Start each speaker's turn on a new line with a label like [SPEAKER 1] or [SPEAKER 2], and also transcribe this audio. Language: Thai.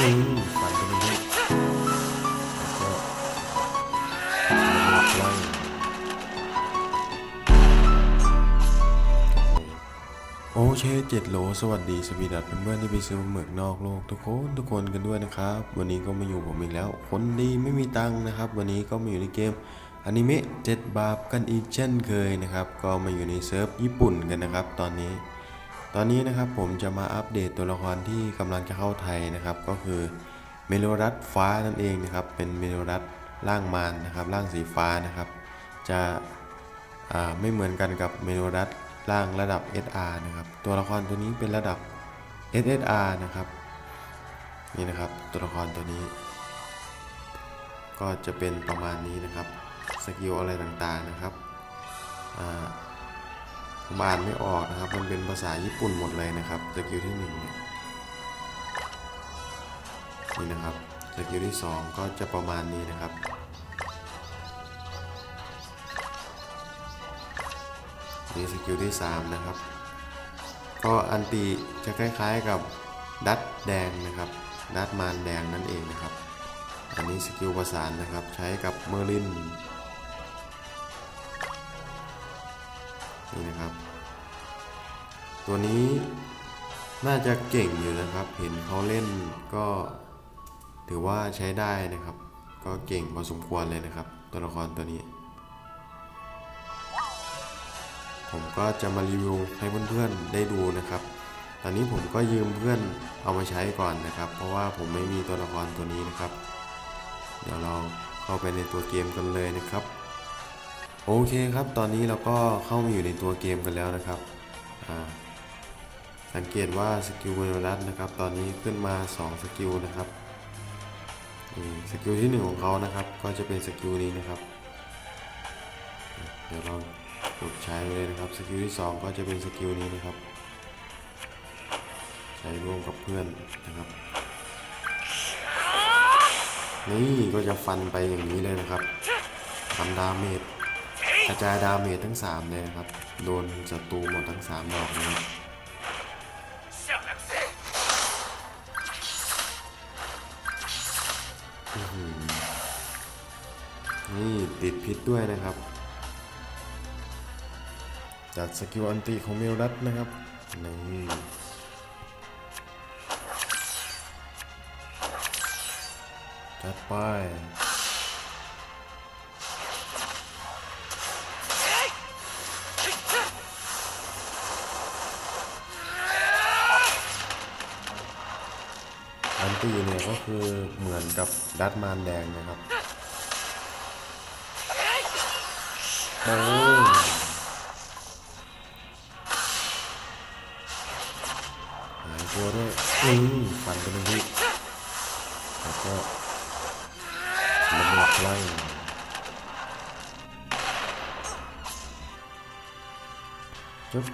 [SPEAKER 1] อืมฟันไปเลยโอเคเจ็ดโหลสวัสดีสวีดัตเพื่อนที่ไปซื้อเหมือกนอกโลกทุกคนทุกคนกันด้วยนะครับ วันนี้ก็มาอยู่ผมอีกแล้ว คนดีไม่มีตังค์นะครับ วันนี้ก็มาอยู่ในเกมอนิเมะเจ็ดบาปกันอีกเช่นเคยนะครับ ก็มาอยู่ในเซิร์ฟญี่ปุ่นกันนะครับ ตอนนี้ ตอนนี้นะครับผมจะมาอัปเดตตัวละครที่กำลังจะเข้าไทยนะครับ ก็คือเมโลรัสฟ้านั่นเองนะครับ เป็นเมโลรัสร่างมารนะครับ ร่างสีฟ้านะครับ จะไม่เหมือนกันกับเมโลรัสร่างระดับ SR นะครับ ตัวละครตัวนี้เป็นระดับ SSR นะครับ นี่นะครับตัวละครตัวนี้ ก็จะเป็นประมาณนี้นะครับ สกิลอะไรต่างๆนะครับ อ่า ผมอ่านไม่ออกนะครับ มันเป็นภาษาญี่ปุ่นหมดเลยนะครับสกิลที่หนึ่งเนี่ยนี่นะครับสกิลที่สองก็จะประมาณนี้นะครับ นี่สกิลที่สามนะครับ ก็อันตีจะคล้ายๆกับดัตแดงนะครับ ดัตมารแดงนั่นเองนะครับ อันนี้สกิลประสานนะครับ ใช้กับเมอร์ลินนี่นะครับ ตัวนี้น่าจะเก่งอยู่นะครับ เห็นเขาเล่นก็ถือว่าใช้ได้นะครับ ก็เก่งพอสมควรเลยนะครับ ตัวละครตัวนี้ ผมก็จะมารีวิวให้เพื่อนๆได้ดูนะครับ ตอนนี้ผมก็ยืมเพื่อนเอามาใช้ก่อนนะครับ เพราะว่าผมไม่มีตัวละครตัวนี้นะครับ เดี๋ยวเราเข้าไปในตัวเกมกันเลยนะครับ โอเคครับ ตอนนี้เราก็เข้ามาอยู่ในตัวเกมกันแล้วนะครับ อ่า สังเกตว่าสกิลเวลรัสนะครับ ตอนนี้ขึ้นมา 2 สกิลนะครับสกิลที่ 1 ของเขานะครับ ก็จะเป็นสกิลนี้นะครับ เดี๋ยวเรากดใช้ไปเลยนะครับสกิลที่ 2 ก็จะเป็นสกิลนี้นะครับ ใช้ร่วมกับเพื่อนนะครับ นี่ก็จะฟันไปอย่างนี้เลยนะครับทำดาเมจกระจายดาเมจทั้ง 3 เลยนะครับ โดนศัตรูหมดทั้ง 3 ดอกนะครับ นี่ติดพิษด้วยนะครับ จากสกิลอันตีของเมลรัตนะครับนี่จัดไป นตีเนี่ยก็คือเหมือนกับดัตมารแดงนะครับโอ้หายตัวด้วยอืมฟันไปเลยพี่แล้วก็ระเบิดพลังจุ๊บ